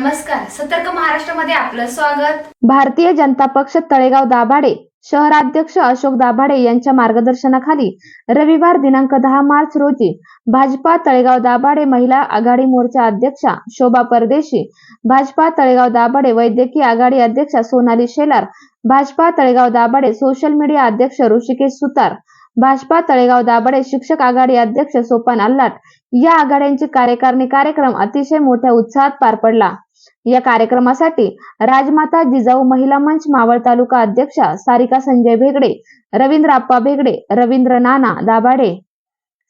नमस्कार सतर्क महाराष्ट्रामध्ये आपलं स्वागत. भारतीय जनता पक्ष तळेगाव दाभाडे शहराध्यक्ष अशोक दाभाडे यांच्या मार्गदर्शनाखाली रविवार दिनांक दहा मार्च रोजी भाजपा तळेगाव दाभाडे महिला आघाडी मोर्चा अध्यक्षा शोभा परदेशी भाजपा तळेगाव दाभाडे वैद्यकीय आघाडी अध्यक्षा सोनाली शेलार भाजपा तळेगाव दाभाडे सोशल मीडिया अध्यक्ष ऋषिकेश सुतार भाजपा तळेगाव दाभाडे शिक्षक आघाडी अध्यक्ष सोपान अल्लाट या आघाड्यांची कार्यकारिणी कार्यक्रम अतिशय मोठ्या उत्साहात पार पडला. या कार्यक्रमासाठी राजमाता जिजाऊ महिला मंच मावळ तालुका अध्यक्षा सारिका संजय भेगडे रवींद्र आप्पा भेगडे रवींद्र नाना दाभाडे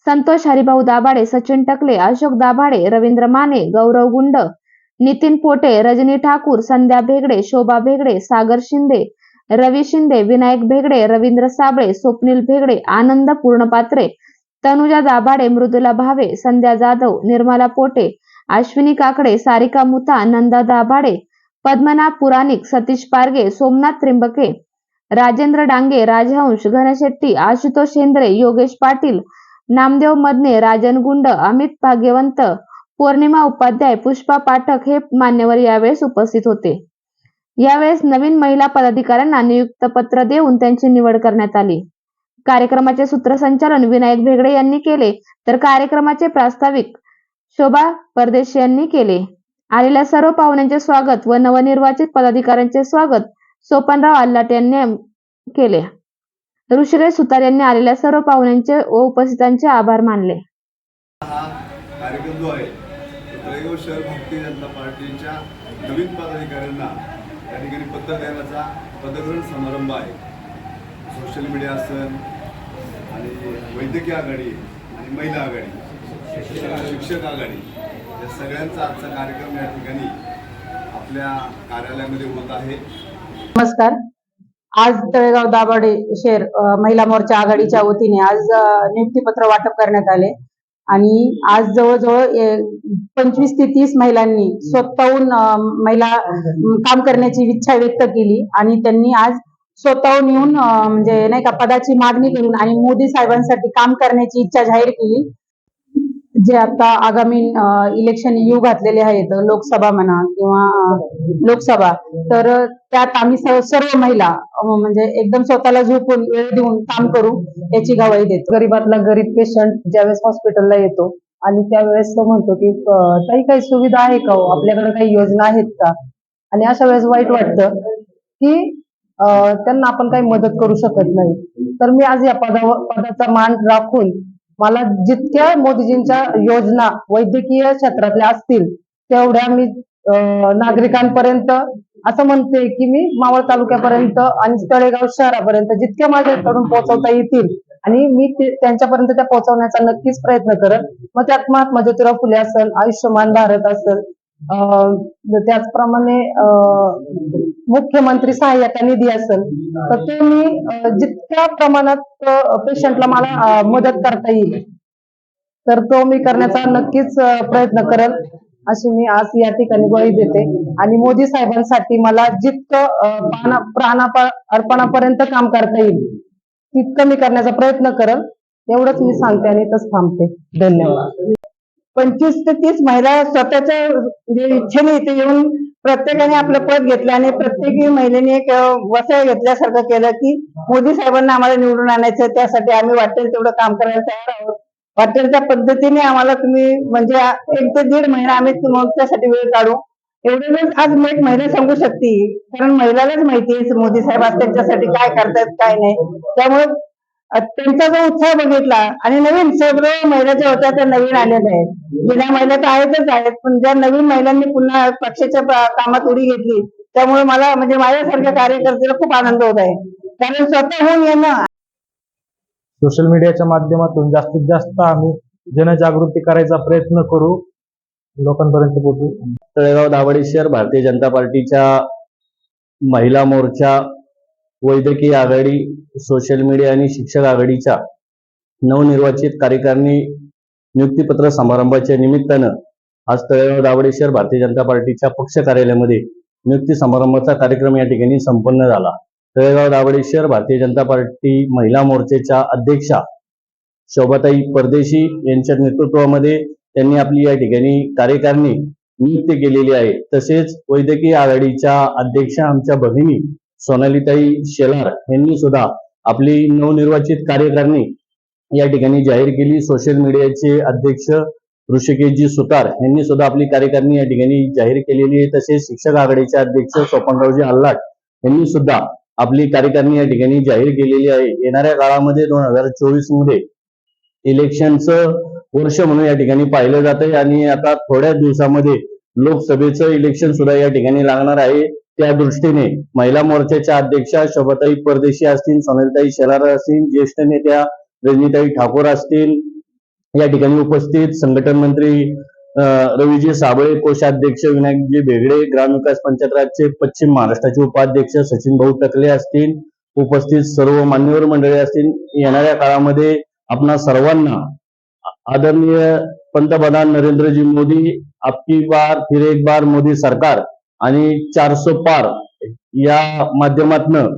संतोष हरिभाऊ दाभाडे सचिन टकले अशोक दाभाडे रवींद्र माने गौरव गुंड नितीन पोटे रजनी ठाकूर संध्या भेगडे शोभा भेगडे सागर शिंदे रवी शिंदे विनायक भेगडे रवींद्र साबळे स्वप्नील भेगडे आनंद पूर्णपात्रे तनुजा दाभाडे मृदुला भावे संध्या जाधव निर्मला पोटे अश्विनी काकडे सारिका मुथा नंदा दाभाडे पद्मनाभ पुराणिक सतीश पारगे सोमनाथ त्रिंबके राजेंद्र डांगे राजहंश घनशेट्टी आशुतोष शेंद्रे योगेश पाटील नामदेव मदने राजन गुंड अमित भाग्यवंत पौर्णिमा उपाध्याय पुष्पा पाठक हे मान्यवर यावेळेस उपस्थित होते. यावेळेस नवीन महिला पदाधिकाऱ्यांना नियुक्त पत्र देऊन त्यांची निवड करण्यात आली. कार्यक्रमाचे सूत्रसंचालन विनायक भेगडे यांनी केले. तर कार्यक्रमाचे प्रास्ताविक शोभा परदेशी यांनी केले. आलेल्या सर्व पाहुण्यांचे स्वागत व नवनिर्वाचित पदाधिकाऱ्यांचे स्वागत सोपनराव आल्लाट यांनी केले. ऋषिकेश सुतार यांनी आलेल्या सर्व पाहुण्यांचे व उपस्थितांचे आभार मानले. हा कार्यक्रम जो आहे शहर भारतीय जनता पार्टीच्या नवीन पदाधिकाऱ्यांना या ठिकाणी पदग्रहण समारंभ आहे. सोशल मीडिया असेल आणि वैद्यकीय आघाडी आणि महिला आघाडी शिक्षक आघाडी या सगळ्यांचा आजचा कार्यक्रम या ठिकाणी आपल्या कार्यालयामध्ये होत आहे. नमस्कार. आज तळेगाव दाभाडे शहर महिला मोर्चा आघाडीच्या वतीने आज अ, नियुक्तीपत्र वाटप करण्यात आले. आणि आज जवळजवळ पंचवीस ते तीस महिलांनी स्वतःहून महिला काम करण्याची इच्छा व्यक्त केली. आणि त्यांनी आज स्वतःहून येऊन म्हणजे नाही का पदाची मागणी करून आणि मोदी साहेबांसाठी काम करण्याची इच्छा जाहीर केली. जे आता आगामी इलेक्शन येऊ घातलेले आहेत लोकसभा म्हणा किंवा लोकसभा तर त्यात आम्ही सर्व महिला म्हणजे एकदम स्वतःला झोपून वेळ देऊन काम करू याची गवाही देतो. गरीबातला गरीब पेशंट ज्यावेळेस हॉस्पिटलला येतो आणि त्यावेळेस तो म्हणतो की काही काही सुविधा आहे का हो? आपल्याकडे काही योजना आहेत का? आणि अशा वेळेस वाईट वाटतं की त्यांना आपण काही मदत करू शकत नाही. तर मी आज या पदावर पदाचा मान राखून मला जितक्या मोदीजींच्या योजना वैद्यकीय क्षेत्रातल्या असतील तेवढ्या मी नागरिकांपर्यंत असं म्हणते की मी मावळ तालुक्यापर्यंत आणि तळेगाव शहरापर्यंत जितक्या माझ्याकडून पोहोचवता येतील आणि मी त्यांच्यापर्यंत त्या पोहोचवण्याचा नक्कीच प्रयत्न करत मग त्यात महात्मा ज्योतिराव फुले असेल आयुष्यमान भारत असेल त्याचप्रमाणे मुख्यमंत्री सहाय्यता निधी असेल तर ते मी जितक्या प्रमाणात पेशंटला मला मदत करता येईल तर तो मी करण्याचा नक्कीच प्रयत्न करेल अशी मी आज या ठिकाणी ग्वाही देते. आणि मोदी साहेबांसाठी मला जितकं प्राणा- प्राणा अर्पणापर्यंत काम करता येईल तितकं मी करण्याचा प्रयत्न करेल एवढंच मी सांगते आणि इथंच थांबते. धन्यवाद. पंचवीस ते तीस महिला स्वतःच्या म्हणजे इच्छेने इथे येऊन प्रत्येकाने आपलं पद घेतलं आणि प्रत्येकी महिलेने एक अं, वसय घेतल्यासारखं केलं की मोदी साहेबांना आम्हाला निवडून आणायचं त्यासाठी आम्ही वाटेल तेवढं काम करायला तयार आहोत. वाटेल त्या पद्धतीने आम्हाला तुम्ही म्हणजे एक ते दीड महिना आम्ही त्यासाठी वेळ काढू. एवढे आज मी एक महिला सांगू शकते कारण महिलालाच माहिती आहे मोदी साहेब आज त्यांच्यासाठी काय करतायत काय नाही. त्यामुळे त्यांचा जो उत्साह बघितला आणि नवीन सर्व महिला ज्या होत्या त्या नवीन आलेल्या आहेत. जुन्या महिला तर आहेतच आहेत पण ज्या नवीन महिलांनी पुन्हा पक्षाच्या कामात उडी घेतली त्यामुळे मला म्हणजे माझ्यासारख्या कार्यकर्त्याला खूप आनंद होत आहे. कारण स्वतःहून येणं सोशल मीडियाच्या माध्यमातून जास्तीत जास्त आम्ही जनजागृती करायचा प्रयत्न करू. लोकांपर्यंत पोहोचू. तळेगाव दाभाडे शहर भारतीय जनता पार्टीच्या महिला मोर्चा वैद्यकीय आघाडी सोशल मीडिया आणि शिक्षक आघाडीच्या नवनिर्वाचित कार्यकारिणी नियुक्तीपत्र समारंभाच्या निमित्तानं आज तळेगाव दावडेश्वर भारतीय जनता पार्टीच्या पक्ष कार्यालयामध्ये नियुक्ती समारंभाचा कार्यक्रम या ठिकाणी संपन्न झाला. तळेगाव दावडेश्वर भारतीय जनता पार्टी महिला मोर्चेच्या अध्यक्षा शोभाताई परदेशी यांच्या नेतृत्वामध्ये त्यांनी आपली या ठिकाणी कार्यकारिणी नियुक्ती केलेली आहे. तसेच वैद्यकीय आघाडीच्या अध्यक्षा आमच्या भगिनी सोनालीताई शेलार यांनी सुद्धा आपली नवनिर्वाचित कार्यकारिणी या ठिकाणी जाहीर केली. सोशल मीडियाचे अध्यक्ष ऋषिकेशजी सुतार यांनी सुद्धा आपली कार्यकारिणी या ठिकाणी जाहीर केलेली आहे. तसेच शिक्षक आघाडीचे अध्यक्ष स्वपनरावजी आल्हाट यांनी सुद्धा आपली कार्यकारिणी या ठिकाणी जाहीर केलेली आहे. येणाऱ्या काळामध्ये दोन हजार चोवीसमध्ये इलेक्शनचं वर्ष म्हणून या ठिकाणी पाहिलं जात आहे आणि आता थोड्या दिवसामध्ये लोकसभेचं इलेक्शन सुद्धा या ठिकाणी लागणार आहे. त्या दृष्टीने महिला मोर्चाच्या अध्यक्षा शोभाताई परदेशी असतील सोनलताई शेलार असतील ज्येष्ठ नेत्या रजनीताई ठाकूर असतील. या ठिकाणी उपस्थित संघटन मंत्री रवीजी साबळे कोषाध्यक्ष विनायकजी भेगडे ग्रामविकास पंचायतराजचे पश्चिम महाराष्ट्राचे उपाध्यक्ष सचिन भाऊ टकले असतील उपस्थित सर्व मान्यवर मंडळी असतील. येणाऱ्या काळामध्ये आपणा सर्वांना आदरणीय पंतप्रधान नरेंद्रजी मोदी आपकी बार फिर एक बार मोदी सरकार आणि चारसो पार या माध्यमातनं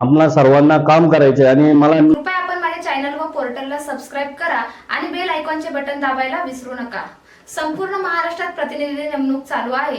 आपल्या सर्वांना काम करायचे आणि मला कृपया आपण माझ्या चॅनल व पोर्टलला सबस्क्राईब करा आणि बेल आयकॉनचे बटन दाबायला विसरू नका. संपूर्ण महाराष्ट्रात प्रतिनिधी नेमणूक चालू आहे.